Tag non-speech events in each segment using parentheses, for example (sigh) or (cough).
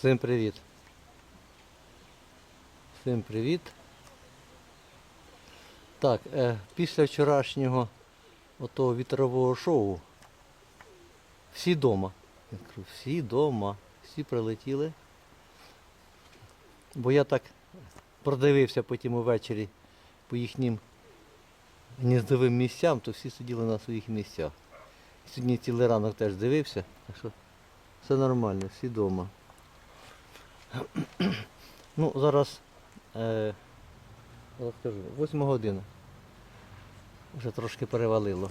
Всім привіт. Всім привіт. Так, е, після вчорашнього отого вітрового шоу всі дома. Я кажу, всі дома, всі прилетіли. Бо я так продивився потім увечері по їхнім гніздовим місцям, то всі сиділи на своїх місцях. Сьогодні цілий ранок теж дивився, так що все нормально, всі вдома. (clears throat) Ну, зараз, е, скажу, 8 година. Вже трошки перевалило.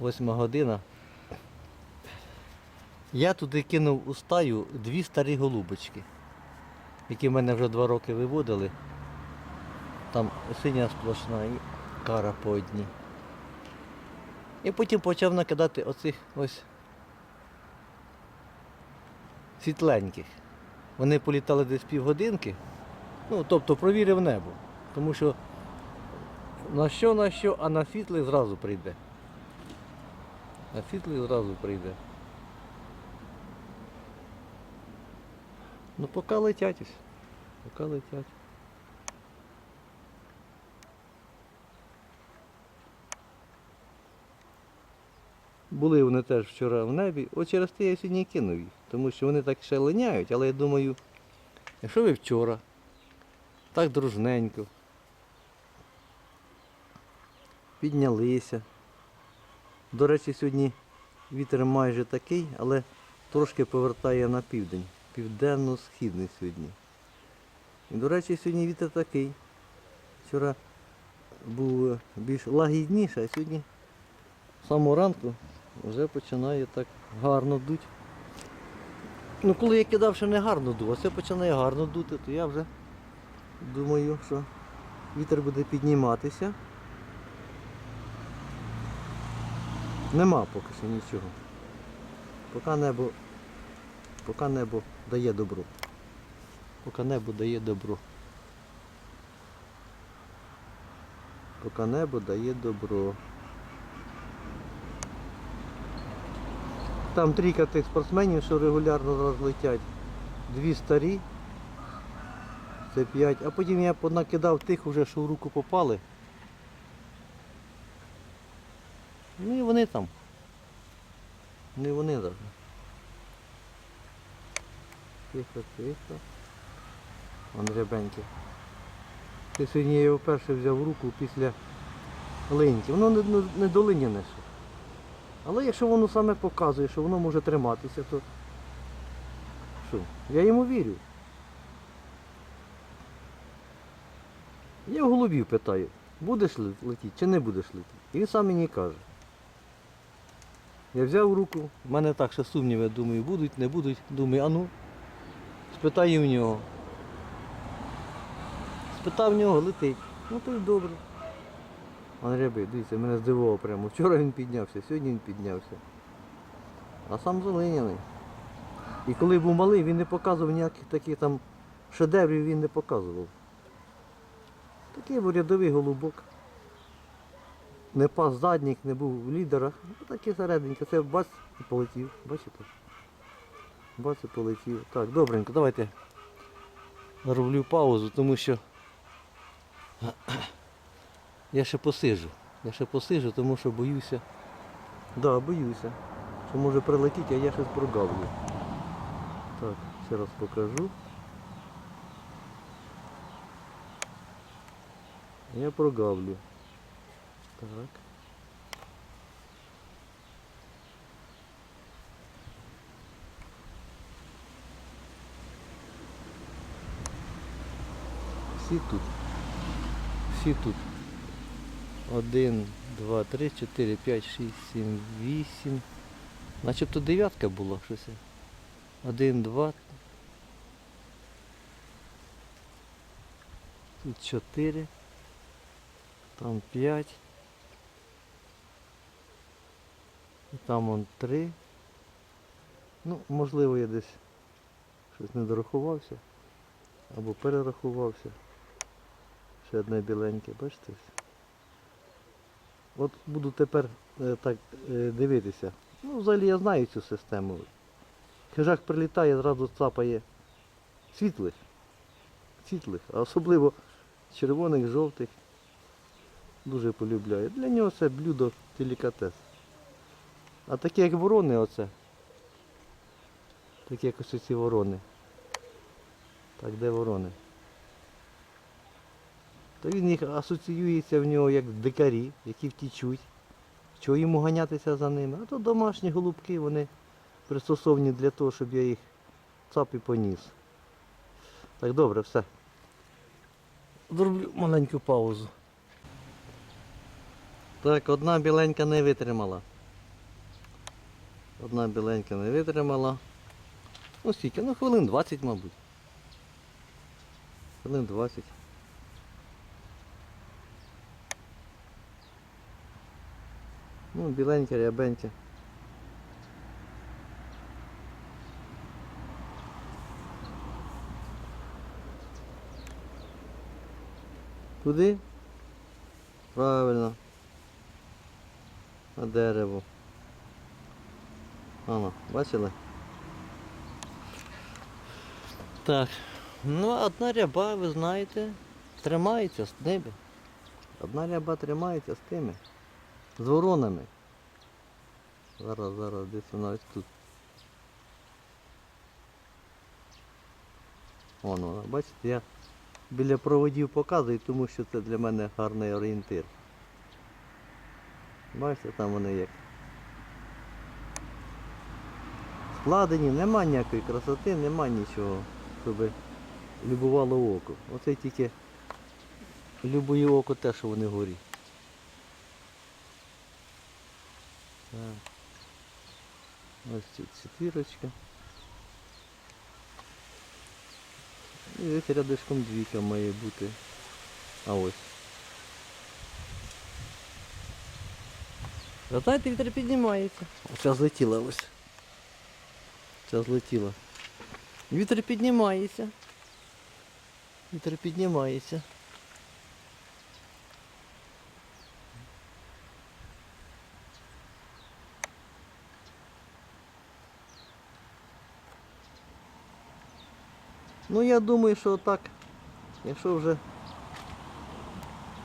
8 година. Я туди кинув у стаю дві старі голубочки, які в мене вже два роки виводили. Там синя сплошна і кара по одній. І потім почав накидати оцих ось світленьких. Вони політали десь півгодинки. Ну, тобто провірив небо. Тому що на що, на що, а на світлий зразу прийде. На світлий зразу прийде. Ну поки летять ось. Поки летять. Були вони теж вчора в небі. От через те я сьогодні і кинув їх. Тому що вони так ще линяють, але я думаю, якщо ви вчора так дружненько піднялися. До речі, сьогодні вітер майже такий, але трошки повертає на південь. Південно-східний сьогодні. І, до речі, сьогодні вітер такий. Вчора був е, більш лагідніший, а сьогодні з самого ранку вже починає так гарно дуть. Ну коли я кидав, що не гарно дув, а це починає гарно дути, то я вже думаю, що вітер буде підніматися. Нема поки що нічого. Поки небо, поки небо дає добро. Поки небо дає добро. Поки небо дає добро. Там трійка тих спортсменів, що регулярно зараз летять. Дві старі. Це п'ять. А потім я понакидав тих уже, що в руку попали. Ну і вони там. Не вони навіть. Тихо, тихо. Вон рябенькі. Це сьогодні я його вперше взяв в руку після линьки. Воно не, не, не долиняне ще. Але якщо воно саме показує, що воно може триматися, то що? Я йому вірю. Я в голубів питаю, будеш летіти чи не будеш летіти? І він сам мені каже. Я взяв руку, в мене так ще сумніви, думаю, будуть, не будуть. Думаю, а ну, спитаю в нього. Спитав в нього, летить. Ну то й добре. Ряби, дивіться, мене здивував прямо. Вчора він піднявся, сьогодні він піднявся. А сам залиняний. І коли був малий, він не показував ніяких таких там шедеврів він не показував. Такий був рядовий голубок. Не пас задніх, не був в лідерах. Ну, такий середненький. Це бац і полетів. Бачите? Бац і полетів. Так, добренько, давайте роблю паузу, тому що я ще посижу. Я ще посижу, тому що боюся. Да, боюся. Що може прилетіти, а я щось прогавлю. Так, ще раз покажу. Я прогавлю. Так. Всі тут. Всі тут. Один, два, три, чотири, п'ять, шість, сім, вісім. Начебто дев'ятка була щось. Один, два. Тут чотири. Там п'ять. Там он три. Ну, можливо, я десь щось не дорахувався. Або перерахувався. Ще одне біленьке, бачите? От буду тепер е, так е, дивитися. Ну, взагалі я знаю цю систему. Хижак прилітає, зразу цапає світлих. Світлих, а особливо червоних, жовтих. Дуже полюбляю. Для нього це блюдо делікатес. А такі як ворони оце. Такі як ось ці ворони. Так, де ворони? То він їх асоціюється в нього як дикарі, які втічуть. Чого йому ганятися за ними? А то домашні голубки, вони пристосовані для того, щоб я їх цап і поніс. Так, добре, все. Зроблю маленьку паузу. Так, одна біленька не витримала. Одна біленька не витримала. Ну скільки? Ну хвилин 20, мабуть. Хвилин 20. Ну, біленька, рябенька. Куди? Правильно. На дерево. Ано, бачили? Так. Ну, одна ряба, ви знаєте, тримається з ними. Одна ряба тримається з тими. З воронами. Зараз, зараз, десь вона ось тут. Вон вона, бачите, я біля проводів показую, тому що це для мене гарний орієнтир. Бачите, там вони як. Складені, нема ніякої красоти, нема нічого, щоб любувало око. Оце тільки любує око те, що вони горі. Так. Ось тут четвірочка. І ось рядишком двійка має бути. А ось. Знаєте, вітер піднімається. Оця злетіла ось. Ця злетіла. Вітер піднімається. Вітер піднімається. Ну я думаю, що так, якщо вже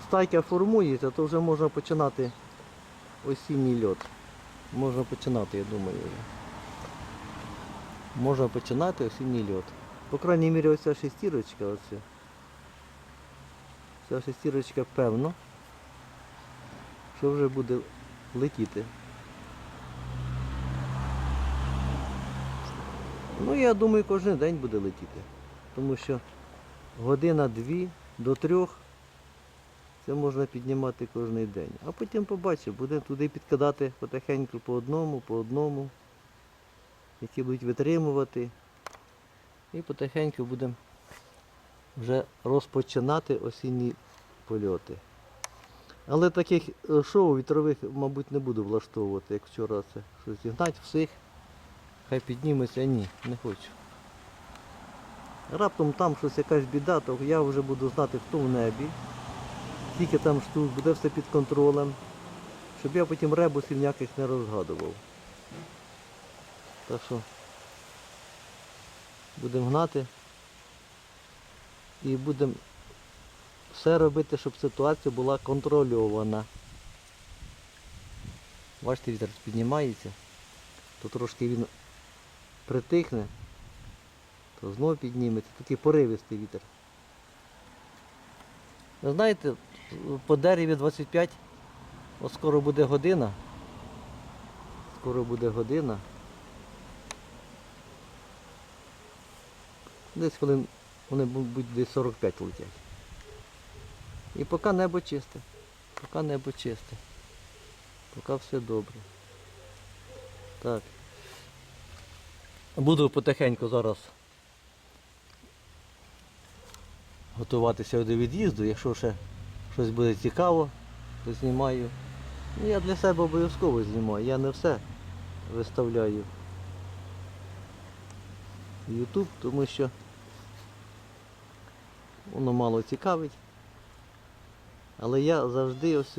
стайка формується, то вже можна починати осінній льот. Можна починати, я думаю. Вже. Можна починати осінній льот. По крайній мірі оця шестірочка, оця. Ця шестірочка певно, що вже буде летіти. Ну я думаю, кожен день буде летіти. Тому що година-дві до трьох це можна піднімати кожен день. А потім побачимо, будемо туди підкидати потихеньку по одному, по одному, які будуть витримувати. І потихеньку будемо вже розпочинати осінні польоти. Але таких е, шоу вітрових, мабуть, не буду влаштовувати, як вчора це щось зігнати всіх. Хай підніметься, ні, не хочу. Раптом там щось якась біда, то я вже буду знати, хто в небі, скільки там штук, буде все під контролем, щоб я потім ребусів ніяких не розгадував. Так що будемо гнати і будемо все робити, щоб ситуація була контрольована. Бачите, вітер піднімається, то трошки він притихне, то знову підніметься. Такий поривистий вітер. Ви знаєте, по дереві 25, от скоро буде година. Скоро буде година. Десь хвилин, вони будуть десь 45 летять. І поки небо чисте. Поки небо чисте. Поки все добре. Так. Буду потихеньку зараз готуватися до від'їзду. Якщо ще щось буде цікаво, то знімаю. Ну, я для себе обов'язково знімаю. Я не все виставляю в YouTube, тому що воно мало цікавить. Але я завжди ось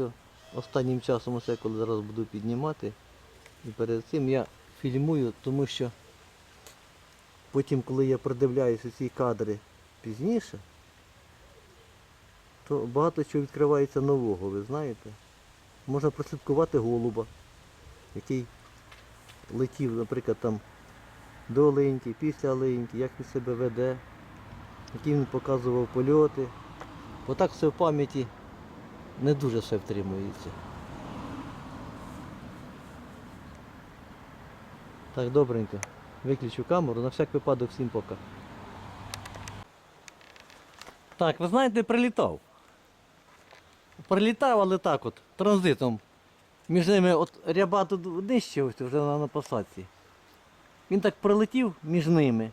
останнім часом, оце коли зараз буду піднімати, і перед цим я фільмую, тому що потім, коли я придивляюся ці кадри пізніше, то багато чого відкривається нового, ви знаєте. Можна прослідкувати голуба, який летів, наприклад, там до оленьки, після оленьки, як він себе веде, які він показував польоти. Отак все в пам'яті не дуже все втримується. Так, добренько. Виключу камеру, на всяк випадок всім пока. Так, ви знаєте, прилітав. Прилітав, але так от, транзитом. Між ними от ряба тут нижче ось вже на, на посадці. Він так прилетів між ними.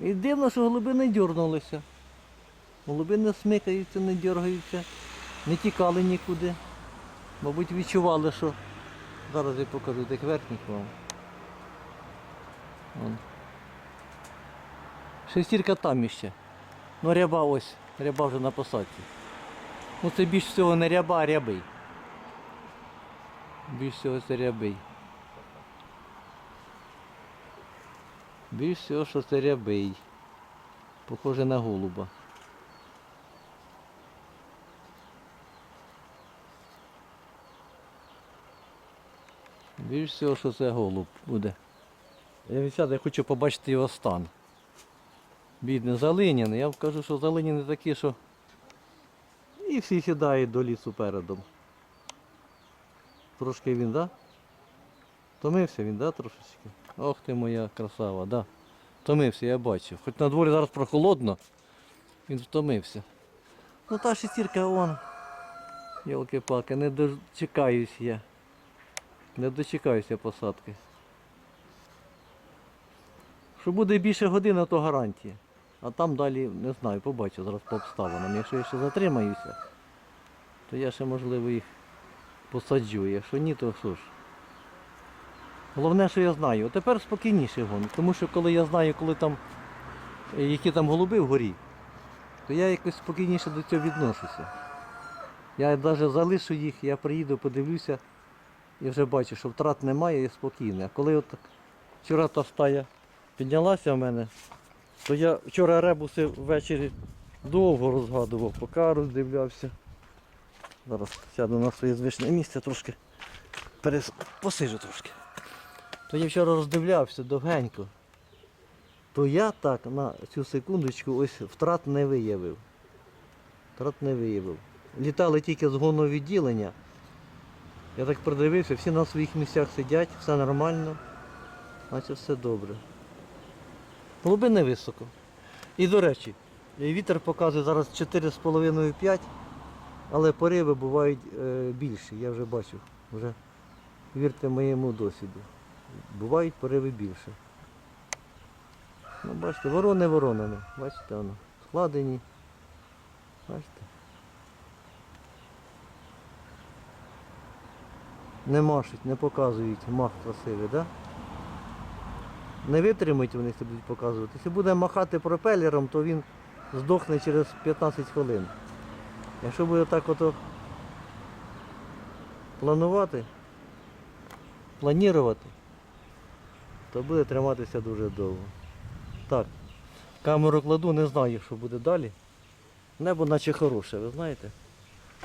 І дивно, що голуби не дьорнулися. Голуби не смикаються, не дергаються, не тікали нікуди. Мабуть, відчували, що. Зараз я покажу тих верхніх вам. Вон. Шестірка там іще. Ну ряба ось, ряба вже на посадці. Ну це більш всього не ряба, а рябий. Більш всього це рябий. Більш всього, що це рябий. Похоже на голуба. Більш всього, що це голуб буде. Я відсяду, я хочу побачити його стан. Бідний, залиняний. Я вам кажу, що залиняний такі, що і всі сідають до лісу передом. Трошки він, да? Томився він, да, трошечки? Ох ти моя красава, да. Втомився, я бачив. Хоч на дворі зараз прохолодно, він втомився. Ну та шестірка вон. Йолки-палки, не дочекаюсь я. Не дочекаюся посадки. Що буде більше години, то гарантія. А там далі не знаю, побачу зараз по обставинам. Якщо я ще затримаюся, то я ще можливо їх посаджу. Якщо ні, то що ж. Головне, що я знаю. Тепер спокійніше гон. Тому що коли я знаю, коли там, е, які там голуби вгорі, то я якось спокійніше до цього відношуся. Я навіть залишу їх, я приїду, подивлюся і вже бачу, що втрат немає і. А коли от вчора та стая піднялася в мене, то я вчора ребуси ввечері довго розгадував, поки роздивлявся. Зараз сяду на своє звичне місце трошки. Перес... Посижу трошки. То я вчора роздивлявся довгенько. То я так на цю секундочку ось втрат не виявив. Втрат не виявив. Літали тільки з гонного відділення. Я так придивився, всі на своїх місцях сидять, все нормально. Значить все добре. Голуби не високо. І до речі, вітер показує зараз 4,5-5, але пориви бувають е, більші, я вже бачив. Вже вірте моєму досвіду. Бувають пориви більше. Ну, бачите, ворони воронами. Бачите, воно. Складені. Бачите. Не машуть, не показують мах красивий, так? Да? Не витримають вони це будуть показувати. Якщо буде махати пропелером, то він здохне через 15 хвилин. Якщо буде так ото планувати, планувати, то буде триматися дуже довго. Так, камеру кладу, не знаю, що буде далі. Небо наче хороше, ви знаєте,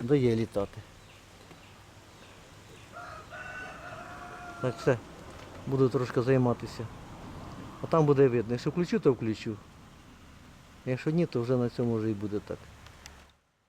дає літати. Так, все, буду трошки займатися. А там буде видно. Якщо включу, то включу. Якщо ні, то вже на цьому вже і буде так.